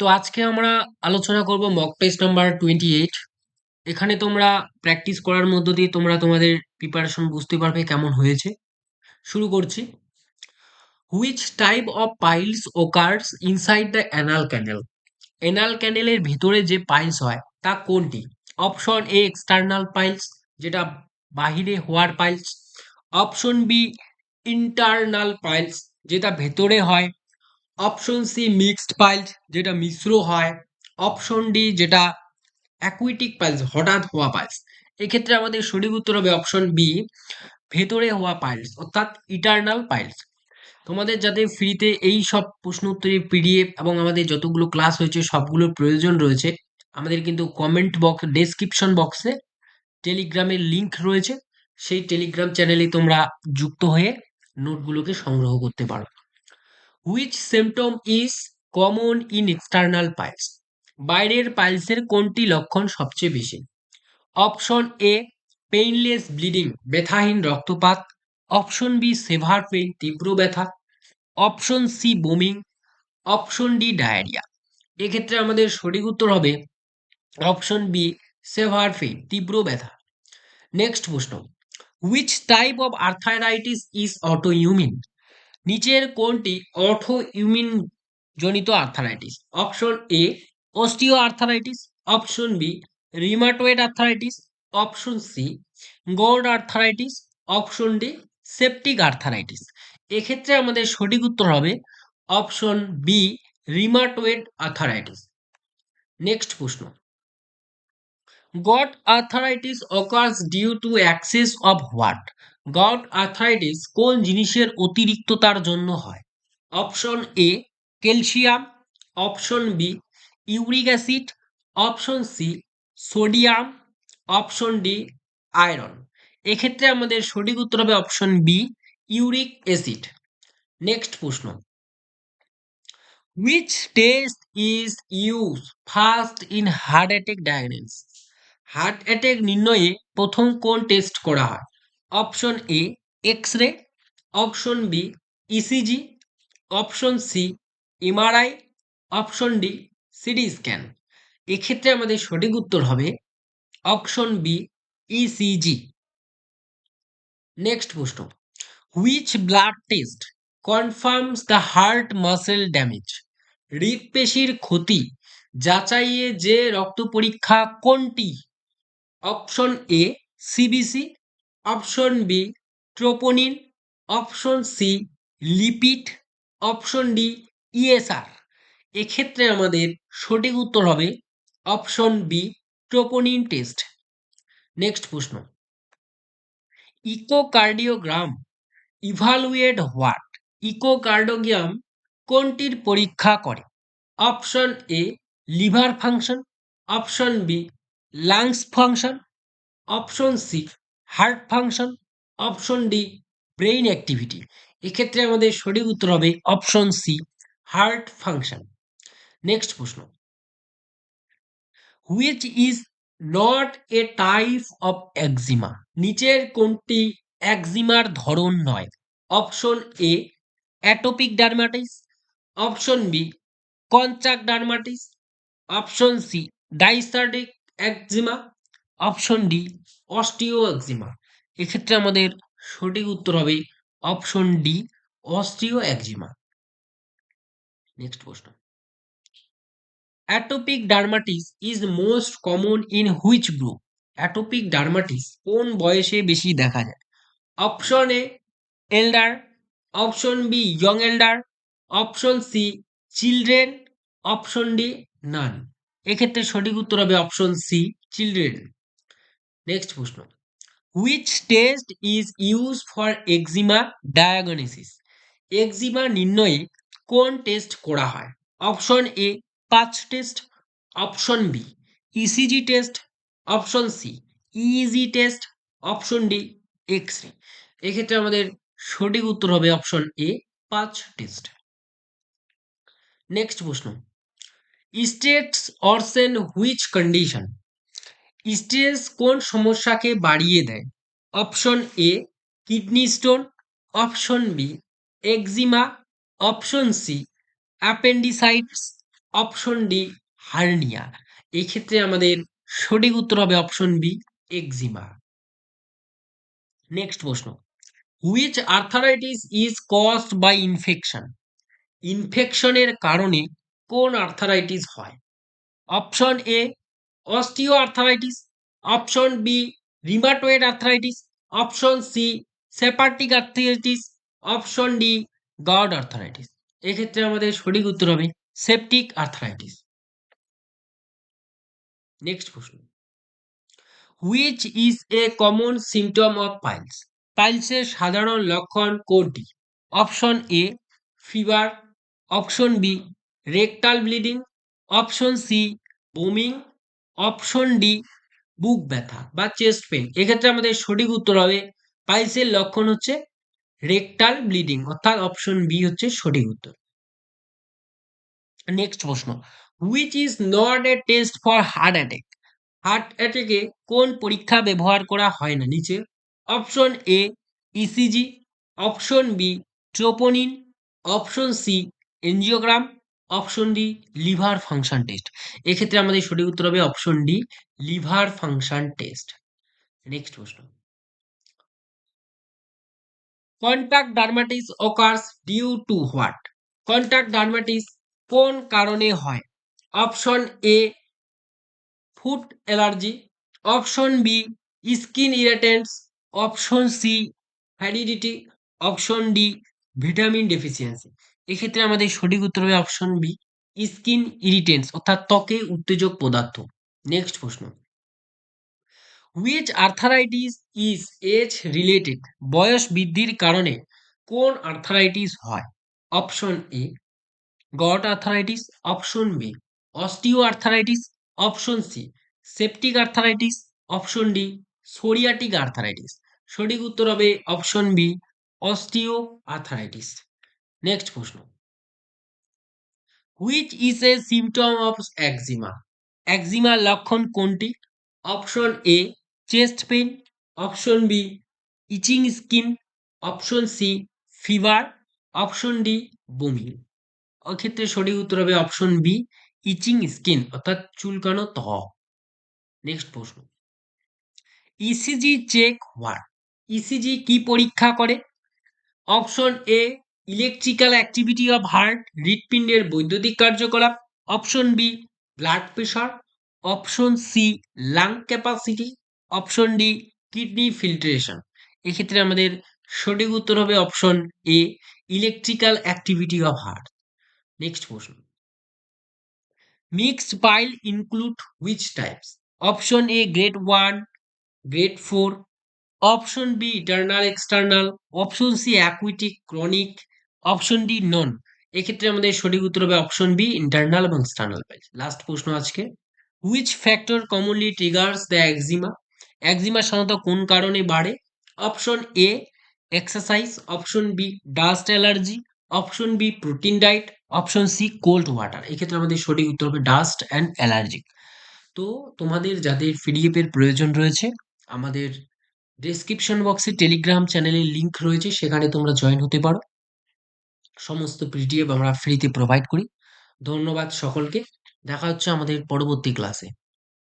তো আজকে আমরা আলোচনা করব mock test number twenty eight এখানে তোমরা প্র্যাকটিস করার মধ্য দিয়ে তোমরা তোমাদের প্রিপারেশন বুঝতে পারবে কেমন হয়েছে। শুরু করছি। Which type of piles occurs inside the anal canal anal ক্যানেলের ভিতরে যে পাইলস হয়, তা কোনটি? অপশন এ এক্সটার্নাল পাইলস যেটা বাহিরে হওয়ার piles option B internal piles যেটা ভেতরে হয় অপশন সি মিক্সড পাইলস যেটা মিশ্র হয় অপশন ডি যেটা অ্যাকুইটিক পাইলস হঠাৎ হওয়া পাইলস এক্ষেত্রে আমাদের সঠিক উত্তর হবে অপশন বি ভেতরে হওয়া পাইলস অর্থাৎ ইটার্নাল পাইলস তোমাদের যাতে ফ্রিতে এই সব প্রশ্ন উত্তরের পিডিএফ এবং আমাদের যতগুলো ক্লাস হয়েছে, সবগুলোর প্রয়োজন রয়েছে, আমাদের কিন্তু কমেন্ট বক্স ডেসক্রিপশন বক্সে টেলিগ্রামের লিংক রয়েছে। সেই টেলিগ্রাম চ্যানেলে তোমরা যুক্ত হয়ে নোটগুলোকে সংগ্রহ করতে পারো। Which symptom is common in external piles বাইরের পাইলসের কোনটি লক্ষণ সবচেয়ে বেশি? অপশন এ পেইনলেস ব্লিডিং ব্যথাহীন রক্তপাত। অপশন বি সেভার পেইন তীব্র ব্যথা। অপশন সি বোমিং। অপশন ডি ডায়রিয়া এক্ষেত্রে আমাদের সঠিক উত্তর হবে অপশন বি সেভার পেইন তীব্র ব্যথা। নেক্সট প্রশ্ন। Which type of arthritis is autoimmune নিচের কোনটি অর্থো ইউমিন জনিত arthritis option A osteoarthritis option B rheumatoid arthritis option C gout arthritis option D septic arthritis এক্ষেত্রে আমাদের সঠিক উত্তর হবে option B rheumatoid arthritis next প্রশ্ন. Gout arthritis occurs due to excess of what gout arthritis কোন জিনিসের অতিরিক্ততার জন্য হয়? Option A calcium. Option B uric acid. Option C sodium. Option D iron. এক্ষেত্রে আমাদের সঠিক উত্তর হবে option B uric acid. Next প্রশ্ন। Which test is use first in heart attack diagnose heart attack নির্ণয়ে প্রথম কোন টেস্ট করা হয়? Option A X ray option B ECG option C MRI option D CT scan এক্ষেত্রে আমাদের সঠিক উত্তর হবে অপশন বি ইসিজি নেক্সট প্রশ্ন. Which blood test confirms the heart muscle damage হৃদপেশির ক্ষতি, যাচাইয়ে যে রক্ত পরীক্ষা কোনটি? Option A CBC option B troponin option C lipid option D ESR এক্ষেত্রে আমাদের সঠিক উত্তর হবে option B troponin test next প্রশ্ন. ইকোকার্ডিওগ্রাম ইভালুয়েট হোয়াট ইকোকার্ডোগ্রাম কোনটির পরীক্ষা করে? Option A liver function option B lungs function option C heart function option D brain activity এক্ষেত্রে আমাদের সঠিক উত্তর হবে option C heart function next প্রশ্ন. Which is not a type of eczema নিচের কোনটি একজিমার ধরন নয়? Option A atopic dermatitis option B contact dermatitis option C dyshidrotic eczema option D osteo eczema এক্ষেত্রে আমাদের সঠিক উত্তর হবে option D osteo eczema next প্রশ্ন। Atopic dermatitis is most common in which group atopic dermatitis কোন বয়সে বেশি দেখা যায়? Option A elder option B young elder option C children option D none এক্ষেত্রে সঠিক উত্তর হবে অপশন সি চিলড্রেন নেক্সট প্রশ্ন। Which test is use for eczema diagnosis eczema নির্ণয়ে কোন টেস্ট করা হয়? অপশন এ পাঁচ test option B ECG test option C EEG test option D X ray এক্ষেত্রে আমাদের সঠিক উত্তর হবে অপশন এ পাঁচ টেস্ট নেক্সট প্রশ্ন। Stress worsens which condition stage কোন সমস্যাকে বাড়িয়ে দেয়? Option A kidney stone. Option B eczema. Option C appendicitis. Option D hernia. এই ক্ষেত্রে আমাদের সঠিক উত্তর হবে অপশন বি এক্সিমা। নেক্সট প্রশ্ন। Which arthritis is caused by infection ইনফেকশনের কারণে কোন আর্থারাইটিস হয়? Option A osteo arthritis option B rheumatoid arthritis option C septic arthritis option D gout arthritis এক্ষেত্রে আমাদের সঠিক উত্তর হবে সেপটিক আর্থারাইটিস নেক্সট প্রশ্ন। Which is a common symptom of piles পাইলসের সাধারণ লক্ষণ কোনটি? Option A fever option B rectal bleeding option C booming option D, বুক ব্যথা বা চেস্ট পেন এক্ষেত্রে আমাদের সঠিক উত্তর হবে, পাইলসের লক্ষণ হচ্ছে রেকটাল ব্লিডিং, অর্থাৎ অপশন বি হচ্ছে সঠিক উত্তর। নেক্সট প্রশ্ন which is not a test for heart attack heart অ্যাটাকে কোন পরীক্ষা ব্যবহার করা হয় না? নিচে option A ECG option B troponin option C angiogram option D liver function test এক্ষেত্রে আমাদের সঠিক উত্তর হবে option D liver function test next প্রশ্ন. Contact dermatitis occurs due to what contact dermatitis কোন কারণে হয়? Option A food allergy option B skin irritants option C humidity option D vitamin deficiency এক্ষেত্রে আমাদের সঠিক উত্তর হবে অপশন বি স্কিন ইরিটেন্স অর্থাৎ ত্বকে উত্তেজক পদার্থ। নেক্সট প্রশ্ন। Which arthritis is age related বয়স বৃদ্ধির কারণে কোন আর্থারাইটিস হয়? Option A gout arthritis option B osteo arthritis option C septic arthritis option D psoriatic arthritis সঠিক উত্তর হবে option B osteo arthritis next প্রশ্ন. Which is a symptom of eczema একজিমার লক্ষণ কোনটি? Option A chest pain option B itching skin option C fever option D বমি। ক্ষেত্রে সঠিক উত্তর হবে অপশন বি ইচিং স্কিন অর্থাৎ চুলকানো ত্বক। নেক্সট প্রশ্ন। ইসিজি চেক হোয়াট ইসিজি কি পরীক্ষা করে? Option A electrical activity of heart হৃৎপিণ্ডের বৈদ্যুতিক কার্যকলাপ option B blood pressure option C lung capacity option D kidney filtration এক্ষেত্রে আমাদের সঠিক উত্তর হবে option A electrical activity of heart next প্রশ্ন। Mixed pile include which types option A grade one grade four option B internal external option C acute chronic option D none এক্ষেত্রে আমাদের সঠিক উত্তর হবে অপশন বি ইন্টারনাল এবং external pile last প্রশ্ন আজকে. Which factor commonly triggers the eczema eczema সাধারণত কোন কারণে বাড়ে? Option A exercise option B dust allergy option B protein diet option C cold water এক্ষেত্রে আমাদের সঠিক উত্তর হবে ডাস্ট অ্যান্ড অ্যালার্জিক তো তোমাদের যাদের পিডিএফ এর প্রয়োজন রয়েছে, আমাদের ডেসক্রিপশন বক্সে টেলিগ্রাম চ্যানেলের লিংক রয়েছে, সেখানে তোমরা জয়েন হতে পারো। সমস্ত পিডিএফ আমরা ফ্রিতে প্রোভাইড করি। ধন্যবাদ সকলকে। দেখা হচ্ছে আমাদের পরবর্তী ক্লাসে